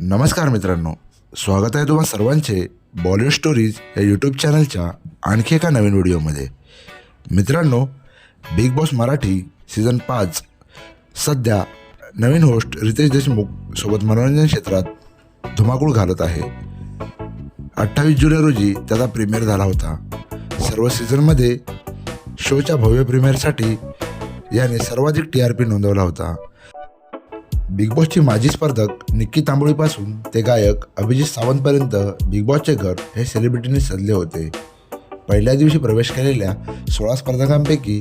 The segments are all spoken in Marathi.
नमस्कार मित्रांनो. स्वागत आहे तुम्हा सर्वांचे बॉलिवूड स्टोरीज या यूट्यूब चॅनलच्या आणखी एका नवीन व्हिडिओमध्ये. मित्रांनो बिग बॉस मराठी सीझन पाच सध्या नवीन होस्ट रितेश देशमुख सोबत मनोरंजन क्षेत्रात धुमाकूळ घालत आहे. अठ्ठावीस जुलै रोजी त्याचा प्रीमियर झाला होता. सर्व सीझनमध्ये शोच्या भव्य प्रीमियरसाठी याने सर्वाधिक टी आर पी नोंदवला होता. बिग बॉसचे माजी स्पर्धक निक्की तांबोळीपासून ते गायक अभिजित सावंतपर्यंत बिग बॉसचे घर हे सेलिब्रिटींनी सजले होते. पहिल्या दिवशी प्रवेश केलेल्या सोळा स्पर्धकांपैकी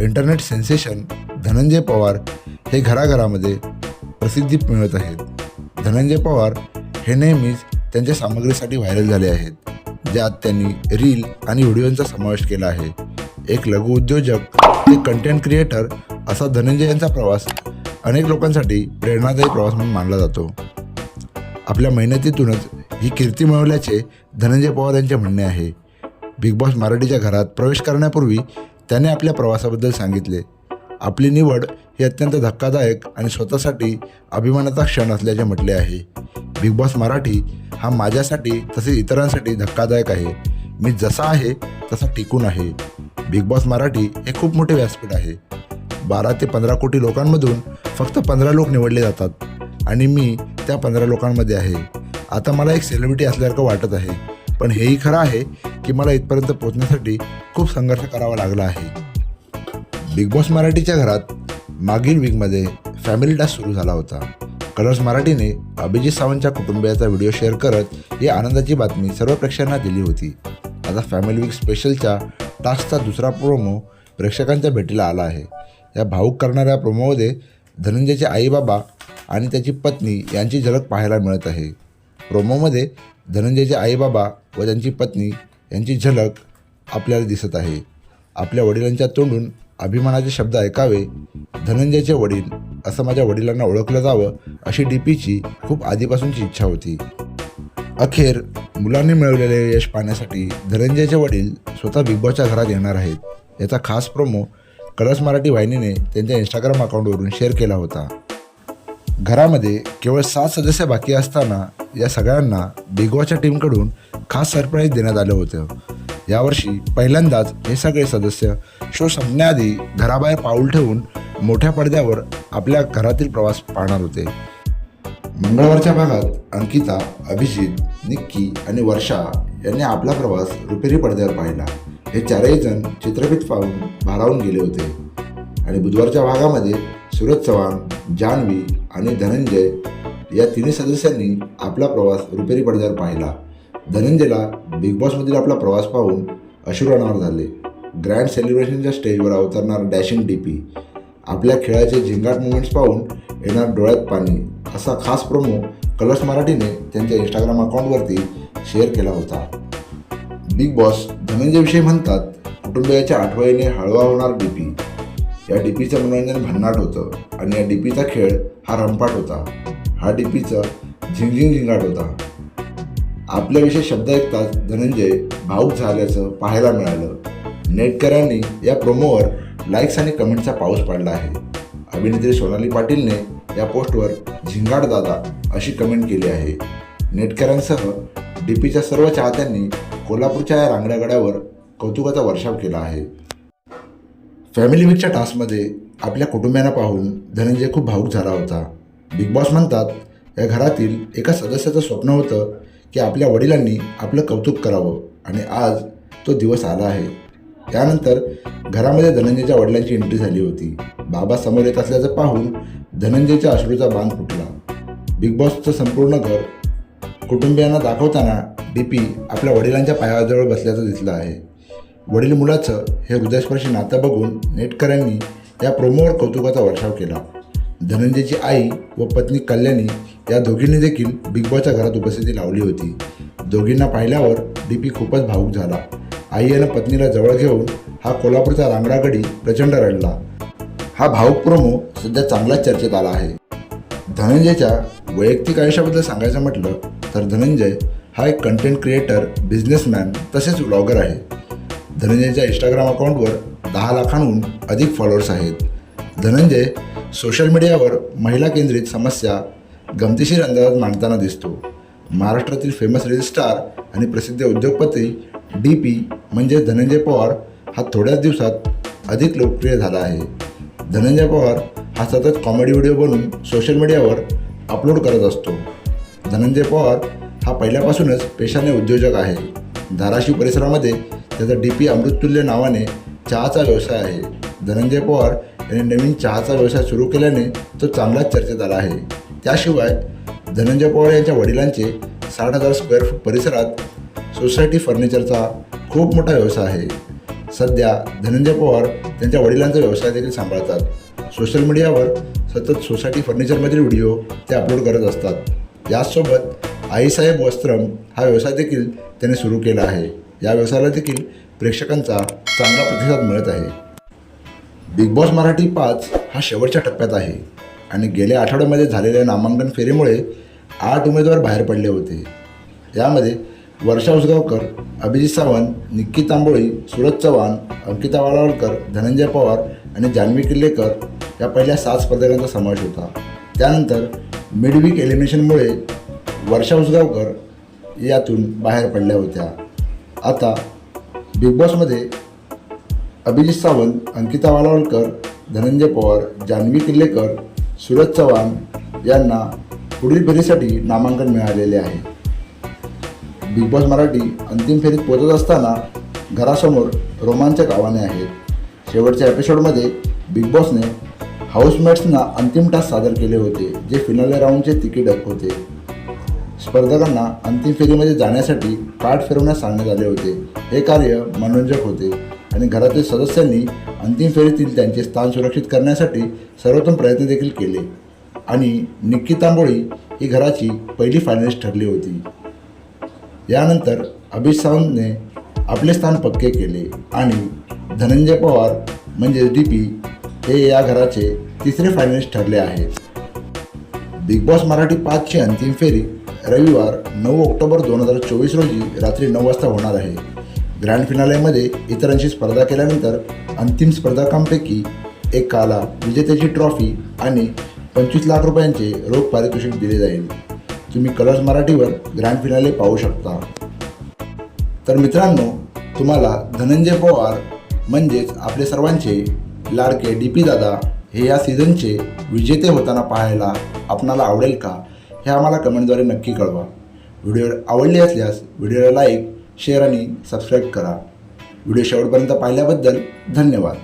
इंटरनेट सेन्सेशन धनंजय पवार हे घराघरामध्ये प्रसिद्धी मिळत आहेत. धनंजय पवार हे नेहमीच त्यांच्या सामग्रीसाठी व्हायरल झाले आहेत ज्यात त्यांनी रील आणि व्हिडिओंचा समावेश केला आहे. एक लघु उद्योजक ते कंटेंट क्रिएटर असा धनंजय यांचा प्रवास अनेक लोकांसाठी प्रेरणादायी प्रवास म्हणून मानला जातो. आपल्या मेहनतीतूनच ही कीर्ती मिळवल्याचे धनंजय पवार यांचे म्हणणे आहे. बिग बॉस मराठीच्या घरात प्रवेश करण्यापूर्वी त्याने आपल्या प्रवासाबद्दल सांगितले. आपली निवड ही अत्यंत धक्कादायक आणि स्वतःसाठी अभिमानाचा क्षण असल्याचे म्हटले आहे. बिग बॉस मराठी हा माझ्यासाठी तसेच इतरांसाठी धक्कादायक आहे. मी जसा आहे तसा टिकून आहे. बिग बॉस मराठी हे खूप मोठे व्यासपीठ आहे. बारा ते पंधरा कोटी लोकांमधून फक्त पंधरा लोक निवडले जातात आणि मी त्या पंधरा लोकांमध्ये आहे. आता मला एक सेलिब्रिटी असल्यासारखं वाटत आहे पण हेही खरं आहे की मला इथपर्यंत पोहोचण्यासाठी खूप संघर्ष करावा लागला आहे. बिग बॉस मराठीच्या घरात मागील वीकमध्ये फॅमिली टास्क सुरू झाला होता. कलर्स मराठीने अभिजित सावंतच्या कुटुंबियाचा व्हिडिओ शेअर करत ही आनंदाची बातमी सर्व प्रेक्षकांना दिली होती. आता फॅमिली वीक स्पेशलच्या टास्कचा दुसरा प्रोमो प्रेक्षकांच्या भेटीला आला आहे. या भाऊक करणाऱ्या प्रोमोमध्ये धनंजयचे आईबाबा आणि त्याची पत्नी यांची झलक पाहायला मिळत आहे. प्रोमोमध्ये धनंजयचे आईबाबा व त्यांची पत्नी यांची झलक आपल्याला दिसत आहे. आपल्या वडिलांच्या तोंडून अभिमानाचे शब्द ऐकावे धनंजयचे वडील असं माझ्या वडिलांना ओळखलं जावं अशी डी पीची खूप आधीपासूनची इच्छा होती. अखेर मुलांनी मिळवलेले यश पाहण्यासाठी धनंजयचे वडील स्वतः बिग बॉसच्या घरात येणार आहेत. याचा खास प्रोमो कळस मराठी वाहिनीने त्यांच्या इंस्टाग्राम अकाउंटवरून शेअर केला होता. घरामध्ये केवळ सात सदस्य बाकी असताना या सगळ्यांना बिग टीमकडून खास सरप्राईज देण्यात आलं होतं. यावर्षी पहिल्यांदाच हे सगळे सदस्य शो संपण्याआधी घराबाहेर पाऊल ठेवून मोठ्या पडद्यावर आपल्या घरातील प्रवास पाहणार होते. मंगळवारच्या भागात अंकिता अभिजित निक्की आणि वर्षा यांनी आपला प्रवास रुपेरी पडद्यावर पाहिला. हे चारही जण चित्रफित पाहून भारावून गेले होते. आणि बुधवारच्या भागामध्ये सुरज चव्हाण जान्हवी आणि धनंजय या तिन्ही सदस्यांनी आपला प्रवास रुपेरी पडद्यावर पाहिला. धनंजयला बिग बॉसमधील आपला प्रवास पाहून अश्रू अनावर झाले. ग्रँड सेलिब्रेशनच्या स्टेजवर अवतरणार डॅशिंग डी पी आपल्या खेळाचे झिंगाट मुवमेंट्स पाहून येणार डोळ्यात पाणी. असा खास प्रोमो कलर्स मराठीने त्यांच्या इंस्टाग्राम अकाउंटवरती शेअर केला होता. बिग बॉस धनंजयविषयी म्हणतात कुटुंबियाच्या आठवणीने हळवा होणार डी पी या डी पीचं मनोरंजन भन्नाट होतं आणि या डी पीचा खेळ हा रंपाट होता. हा डीपीचा झिंगझिंग झिंगाट होता. आपल्याविषयी शब्द ऐकताच धनंजय भाऊक झाल्याचं पाहायला मिळालं. नेटकऱ्यांनी या प्रोमोवर लाईक्स आणि कमेंटचा पाऊस पाडला आहे. अभिनेत्री सोनाली पाटीलने या पोस्टवर झिंगाट दादा अशी कमेंट केली आहे. नेटकऱ्यांसह डी पीच्या सर्व चाहत्यांनी कोल्हापूरच्या या रांगड्या गड्यावर कौतुकाचा वर्षाव केला आहे. फॅमिली विकच्या टास्कमध्ये आपल्या कुटुंबियांना पाहून धनंजय खूप भावूक झाला होता. बिग बॉस म्हणतात या घरातील एका सदस्याचं स्वप्न होतं की आपल्या वडिलांनी आपलं कौतुक करावं आणि आज तो दिवस आला आहे. त्यानंतर घरामध्ये धनंजयच्या वडिलांची एंट्री झाली होती. बाबा समोर येत असल्याचं पाहून धनंजयच्या अश्रूचा बांध फुटला. बिग बॉसचं संपूर्ण घर कुटुंबियांना दाखवताना डी पी आपल्या वडिलांच्या पायाजवळ बसल्याचं दिसलं आहे. वडील मुलाचं हे हृदयस्पर्शी नातं बघून नेटकऱ्यांनी या प्रोमोवर कौतुकाचा वर्षाव केला. धनंजयची आई व पत्नी कल्याणी या दोघींनी देखील बिग बॉसच्या घरात उपस्थिती लावली होती. दोघींना पाहिल्यावर डी पी खूपच भावूक झाला. आई यानं पत्नीला जवळ घेऊन हा कोल्हापूरचा रांगडागडी प्रचंड रडला. हा भावूक प्रोमो सध्या चांगलाच चर्चेत आला आहे. धनंजयच्या वैयक्तिक आयुष्याबद्दल सांगायचं म्हटलं तर धनंजय हा एक कंटेंट क्रिएटर बिझनेसमॅन तसेच व्लॉगर आहे. धनंजयच्या इंस्टाग्राम अकाउंटवर दहा लाखांहून अधिक फॉलोअर्स आहेत. धनंजय सोशल मीडियावर महिला केंद्रित समस्या गमतीशीर अंदाजात मांडताना दिसतो. महाराष्ट्रातील फेमस रील स्टार आणि प्रसिद्ध उद्योगपती डी पी म्हणजे धनंजय पवार हा थोड्याच दिवसात अधिक लोकप्रिय झाला आहे. धनंजय पवार हा सतत कॉमेडी व्हिडिओ बनवून सोशल मीडियावर अपलोड करत असतो. धनंजय पवार हा पहिल्यापासूनच पेशाने उद्योजक आहे. धाराशिव परिसरामध्ये त्याचा डी पी अमृततुल्य नावाने चहाचा व्यवसाय आहे. धनंजय पवार यांनी नवीन चहाचा व्यवसाय सुरू केल्याने तो चांगलाच चर्चेत आला आहे. त्याशिवाय धनंजय पवार यांच्या वडिलांचे साठ हजार स्क्वेअर फूट परिसरात सोसायटी फर्निचरचा खूप मोठा व्यवसाय आहे. सध्या धनंजय पवार त्यांच्या वडिलांचा व्यवसाय देखील सांभाळतात. सोशल मीडियावर सतत सोसायटी फर्निचरमधील व्हिडिओ ते अपलोड करत असतात. याचसोबत आईसाहेब वस्त्रम हा व्यवसाय देखील त्याने सुरू केला आहे. या व्यवसायाला देखील प्रेक्षकांचा चांगला प्रतिसाद मिळत आहे. बिग बॉस मराठी पाच हा शेवटच्या टप्प्यात आहे आणि गेल्या आठवड्यामध्ये झालेल्या नामांकन फेरीमुळे आठ उमेदवार बाहेर पडले होते. यामध्ये वर्षा उसगावकर अभिजित सावंत निक्की तांबोळी सुरज चव्हाण अंकिता वालावलकर धनंजय पवार आणि जान्हवी किल्लेकर या पहिल्या सात स्पर्धकांचा समावेश होता. त्यानंतर मिडवीक एलिमिनेशनमुळे वर्षा उसगावकर यातून बाहेर पडल्या होत्या. आता बिग बॉसमध्ये अभिजित सावंत अंकिता वालावलकर धनंजय पवार जान्हवी किल्लेकर सुरज चव्हाण यांना पुढील फेरीसाठी नामांकन मिळालेले आहे. बिग बॉस मराठी अंतिम फेरीत पोहोचत असताना घरासमोर रोमांचक आव्हाने आहेत. शेवटच्या एपिसोडमध्ये बिग बॉसने हाऊसमेट्सना अंतिम टास्क सादर केले होते जे फिनाले राऊंडचे तिकीट होते. स्पर्धकांना अंतिम फेरीमध्ये जाण्यासाठी पाठ फिरवण्यास सांगण्यात आले होते. हे कार्य मनोरंजक होते आणि घरातील सदस्यांनी अंतिम फेरीतील त्यांचे स्थान सुरक्षित करण्यासाठी सर्वोत्तम प्रयत्न देखील केले. आणि निक्की तांबोळी ही घराची पहिली फायनलिस्ट ठरली होती. यानंतर अभिज सावंतने आपले स्थान पक्के केले आणि धनंजय पवार म्हणजे डी पी हे या घराचे तिसरे फायनलिस्ट ठरले आहेत. बिग बॉस मराठी पाचची अंतिम फेरी रविवार नऊ ऑक्टोबर दोन हजार चोवीस रोजी रात्री नऊ वाजता होणार आहे. ग्रँड फिनालेमध्ये इतरांशी स्पर्धा केल्यानंतर अंतिम स्पर्धकांपैकी एकाला विजेत्याची ट्रॉफी आणि पंचवीस लाख रुपयांचे रोख पारितोषिक दिले जाईल. तुम्ही कलर्स मराठीवर ग्रँड फिनाले पाहू शकता. तर मित्रांनो तुम्हाला धनंजय पवार म्हणजेच आपले सर्वांचे लाडके डी पी दादा हे या सीझनचे विजेते होताना पाहायला आपणाला आवडेल का? हे आम्हाला कमेंटद्वारे नक्की कळवा. व्हिडिओ आवडली असल्यास व्हिडिओला लाईक शेअर आणि सबस्क्राईब करा. व्हिडिओ शेवटपर्यंत पाहिल्याबद्दल धन्यवाद.